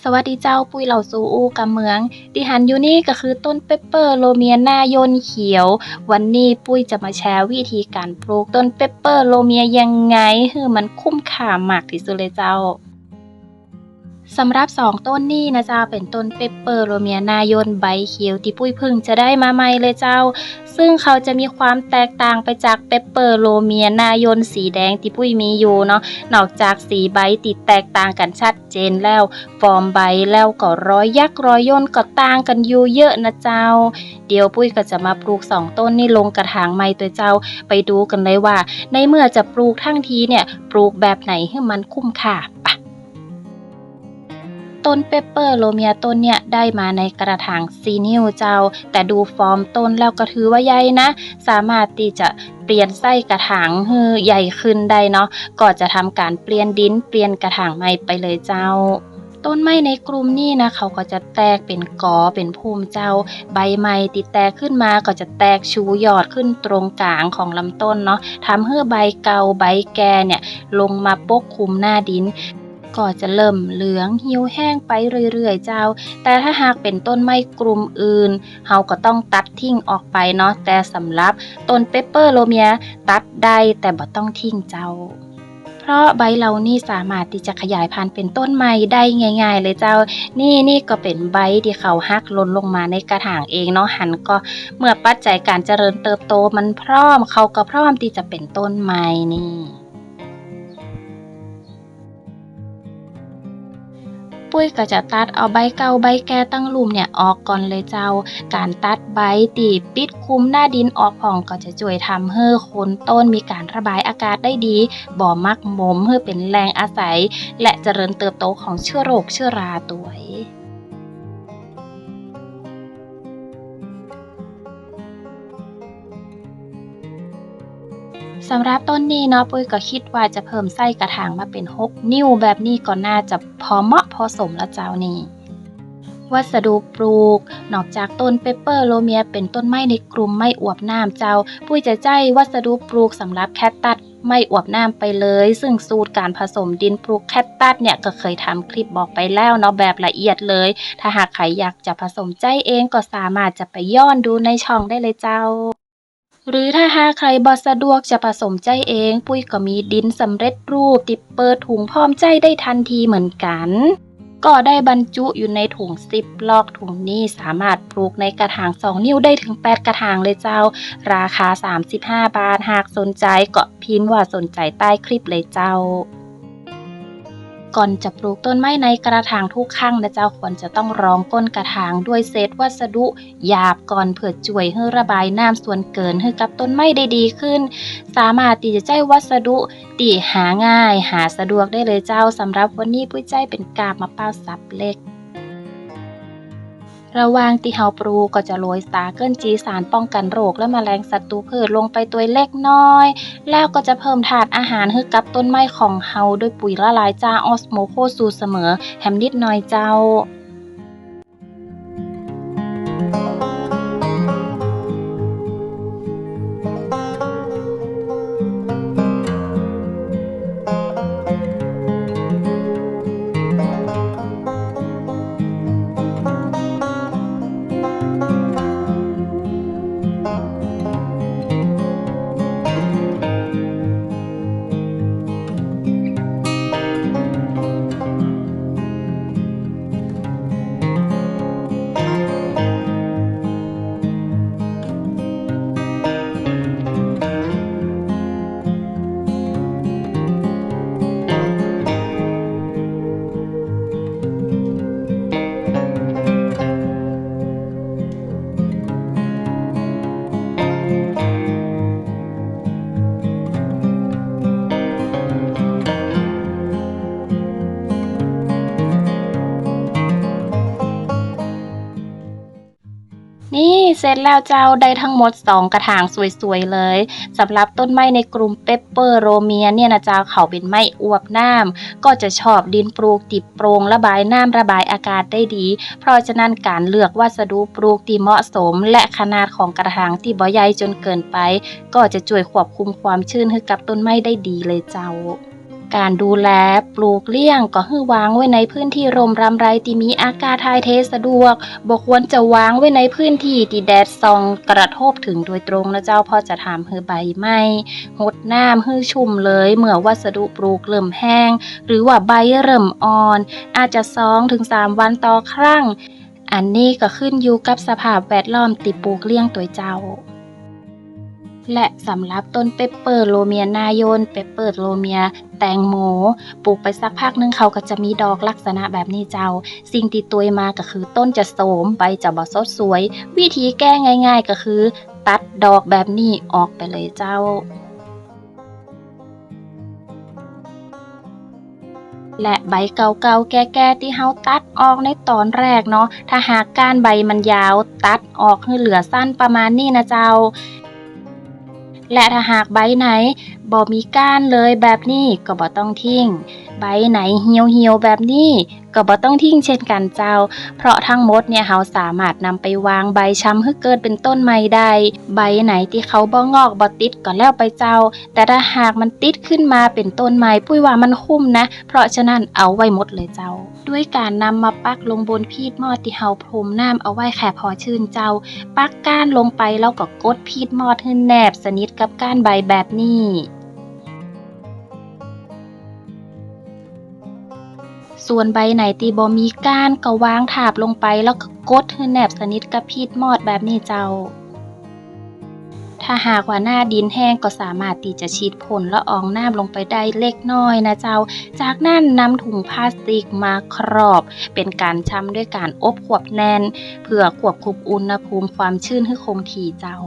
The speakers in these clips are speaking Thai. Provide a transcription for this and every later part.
สวัสดีเจ้าปุ้ยเหล่าซูอูกำเมือง ดิหันอยู่นี่ก็คือต้นเปปเปอร์โลเมียหน้ายนเขียว วันนี้ปุ้ยจะมาแชร์วิธีการปลูกต้นเปปเปอร์โลเมียยังไงให้มันคุ้มค่ามากที่สุดเลยเจ้า สำหรับสองต้นนี้นะเจ้าเป็นต้นเปปเปอร์โลเมียนายนใบเขียวที่ปุ้ยพึ่งจะได้มาใหม่เลยเจ้า ซึ่งเขาจะมีความแตกต่างไปจากเปปเปอร์โลเมียนายนสีแดงที่ปุ้ยมีอยู่เนาะนอกจากสีใบติดแตกต่างกันชัดเจนแล้วฟอร์มใบแล้วก็รอยยักษ์รอยย่นก็ต่างกันอยู่เยอะนะเจ้า เดี๋ยวปุ้ยก็จะมาปลูกสองต้นนี่ลงกระถางใหม่ตัวเจ้าไปดูกันเลยว่า ในเมื่อจะปลูกทั้งทีเนี่ยปลูกแบบไหนให้มันคุ้มค่าปะ ต้นเปปเปอร์โลเมียต้นเนี่ยได้มาในกระถางซีนิวเจ้า แต่ดูฟอร์มต้นแล้วก็ถือว่าใหญ่นะ สามารถที่จะเปลี่ยนไส้กระถางให้ใหญ่ขึ้นได้เนาะก็จะทำการเปลี่ยนดินเปลี่ยนกระถางใหม่ไปเลยเจ้าต้นไม้ในกลุ่มนี้นะเขาก็จะแตกเป็นกอเป็นภูมิเจ้า ใบใหม่ติดแตกขึ้นมาก็จะแตกชูยอดขึ้นตรงกลางของลำต้นเนาะทำให้ใบเกาใบแก่เนี่ยลงมาปกคลุมหน้าดิน ก็จะเริ่มเหลืองเหี่ยวแห้งไปเรื่อยๆเจ้า แต่ถ้าหากเป็นต้นไม้กลุ่มอื่นเราก็ต้องตัดทิ้งออกไปเนาะแต่สำหรับต้นเปปเปอร์โลเมียตัดได้แต่บ่ต้องทิ้งเจ้าเพราะใบเหล่านี้สามารถที่จะขยายพันธุ์เป็นต้นไม้ได้ง่าย ๆ เลยเจ้า นี่นี่ก็เป็นใบที่เขาหักหล่นลงมาในกระถางเองเนาะหันก็เมื่อปัจจัยการเจริญเติบโตมันพร้อมเขาก็พร้อมที่จะเป็นต้นไม้นี่ ปุ้ยก็จะตัดเอาใบเก่าใบแก่ตั้งลุมเนี่ยออกก่อนเลยเจ้า การตัดใบตีปิดคุมหน้าดินออกผ่องก็จะช่วยทำให้โคนต้นมีการระบายอากาศได้ดี บ่อมักหมมเพื่อเป็นแรงอาศัย และเจริญเติบโตของเชื้อโรคเชื้อราตัวเอง สำหรับต้นนี้เนาะปุ้ยก็คิดว่าจะเพิ่มไส้กระถางมาเป็น 6 นิ้วแบบนี้ก็น่าจะพอเหมาะพอสมแล้วเจ้านี่วัสดุปลูก นอกจากต้นเปเปอร์โลเมียเป็นต้นไม้ในกลุ่มไม้อวบน้ำเจ้า ปุ้ยจะใจวัสดุปลูกสำหรับแคตตัสไม่อวบน้ำไปเลย ซึ่งสูตรการผสมดินปลูกแคตตัสเนี่ยก็เคยทำคลิปบอกไปแล้วเนาะแบบละเอียดเลย ถ้าหากใครอยากจะผสมใจเองก็สามารถจะไปย้อนดูในช่องได้เลยเจ้า หรือถ้าหาใครบ่สะดวกจะผสมใจเอง ปุ้ยก็มีดินสำเร็จรูป ติดเปิดถุงพร้อมใจได้ทันทีเหมือนกัน ก็ได้บรรจุอยู่ในถุงซิปลอกถุงนี้สามารถปลูกในกระถาง 2 นิ้วได้ถึง 8 กระถางเลยเจ้า ราคา 35 บาทหากสนใจก็พิมพ์ว่าสนใจใต้คลิปเลยเจ้า ก่อนจะปลูกต้นไม้ในกระถางทุกครั้งนะเจ้าควรจะต้องรองก้นกระถางด้วยเศษวัสดุหยาบก่อนเพื่อช่วยให้ระบายน้ำส่วนเกินให้กับต้นไม้ได้ดีขึ้น สามารถที่จะใช้วัสดุตีหาง่าย หาสะดวกได้เลยเจ้าสำหรับวันนี้ปุ้ยใจเป็นกาบมะเป้าสับเล็ก ระหว่างที่เฮาปลูกก็จะโรยสาเกิลจีสารป้องกันโรคและแมลงศัตรูพืชลงไปตัวเล็กน้อย แล้วก็จะเพิ่มถาดอาหารให้กับต้นไม้ของเฮาด้วยปุ๋ยละลายจ้าออสโมโคสูตรเสมอแฮมนิดหน่อยเจ้า เสร็จแล้วเจ้าได้ทั้งหมด 2 กระถางสวยๆเลยสำหรับต้นไม้ในกลุ่มเปปเปอร์โรเมียเนี่ยนะเจ้าเขาเป็นไม้อวบน้ำก็จะชอบดินปลูกติดโปรงระบายน้ำระบายอากาศได้ดี เพราะฉะนั้นการเลือกวัสดุปลูกที่เหมาะสม และขนาดของกระถางที่บ่ใหญ่จนเกินไป ก็จะช่วยควบคุมความชื้นให้กับต้นไม้ได้ดีเลยเจ้า การดูแลปลูกเลี้ยงก็ให้วางไว้ในพื้นที่ร่มรำไรที่มีอากาศถ่ายเทสะดวกบ่ควรจะวางไว้ในพื้นที่ที่แดดส่อง กระทบถึงโดยตรงนะเจ้าเพอจะทำให้ใบไหม้หดน้ำให้ชุ่มเลยเมื่อวัสดุปลูกเริ่มแห้ง หรือว่าใบเริ่มอ่อน อาจจะ2ถึง3วันต่อครั้ง อันนี้ก็ขึ้นอยู่กับสภาพแวดล้อมติปลูกเลี้ยงตัวเจ้า และสำหรับต้นเปปเปอร์โลเมียนายนเปปเปอร์โลเมีย แตงโมปลูกไปสักพักนึงเขาก็จะมีดอกลักษณะแบบนี้เจ้า สิ่งที่ตัวมาก็คือต้นจะโสมใบจะบ่สดสวย วิธีแก้ง่าย ๆ ก็คือ ตัดดอกแบบนี้ออกไปเลยเจ้าและใบเก่าๆแก่ๆที่เฮาตัดออกในตอนแรกเนาะ ถ้าหากก้านใบมันยาวตัดออกให้เหลือสั้นประมาณนี้นะเจ้า และถ้าหากใบไหนบ่มีก้านเลยแบบนี้ก็บ่ต้องทิ้ง ใบไหนเหี่ยวเหี่ยวๆแบบนี้ก็บ่ต้องทิ้งเช่นกันเจ้า เพราะทั้งหมดเนี่ยเราสามารถนำไปวางใบช้ำให้เกิดเป็นต้นใหม่ได้ใบไหนที่เขาบ่งอกบ่ติดก็แล้วไปเจ้า แต่ถ้าหากมันติดขึ้นมาเป็นต้นใหม่ปุ้ยว่ามันคุ้มนะ เพราะฉะนั้นเอาไว้หมดเลยเจ้า ด้วยการนำมาปักลงบนพีดมอดที่เฮาพรมน้ำเอาไว้แค่พอชื่นเจ้า ปักก้านลงไปแล้วก็กดพีดมอดให้แนบสนิทกับก้านใบแบบนี้ ส่วนใบไหนตีบ่มีก้านก็วางถาบลงไปแล้วก็กดให้แนบสนิทกับพีดมอดแบบนี้เจ้า ถ้าหากว่าหน้าดินแห้งก็สามารถที่จะฉีดพ่นละอองน้ำลงไปได้เล็กน้อยนะเจ้า จากนั้นนำถุงพลาสติกมาครอบ เป็นการชำด้วยการอบขวบแน่น เพื่อควบคุมอุณหภูมิความชื้นให้คงที่เจ้า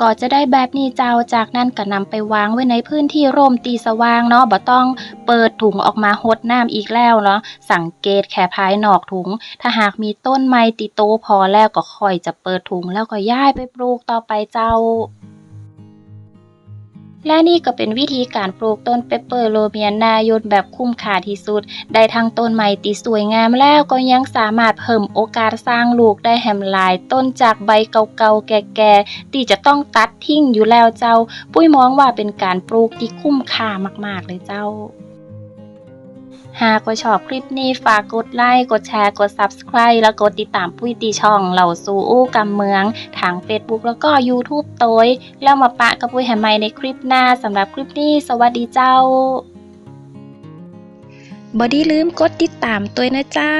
ก็จะได้แบบนี้เจ้าจากนั้นก็นำไปวางไว้ในพื้นที่ร่มตีสว่างเนาะบ่ต้องเปิดถุงออกมาหดน้ำอีกแล้วเนาะสังเกตแค่ภายนอกถุง ถ้าหากมีต้นไม้ติโตพอแล้วก็ค่อยจะเปิดถุงแล้วก็ย้ายไปปลูกต่อไปเจ้า และนี่ก็เป็นวิธีการปลูกต้นเปปเปอร์โลเมียนายนแบบคุ้มค่าที่สุด ได้ทั้งต้นใหม่ตีสวยงามแล้วก็ยังสามารถเพิ่มโอกาสสร้างลูกได้แหมหลาย ต้นจากใบเก่าๆแก่ๆที่จะต้องตัดทิ้งอยู่แล้วเจ้า ปุ้ยมองว่าเป็นการปลูกที่คุ้มค่ามากๆเลยเจ้า หากว่าชอบคลิปนี้ฝากกดไลค์ กดแชร์ กด Subscribe แล้วกดติดตามปุ้ยตีช่องเหล่าซูอู้กำเมือง ทาง Facebook แล้วก็ YouTube โตยแล้วมาปะกับปุ้ยแหมใหม่ในคลิปหน้าสำหรับคลิปนี้ สวัสดีเจ้าบอดี้ลืมกดติดตามตัวนะเจ้า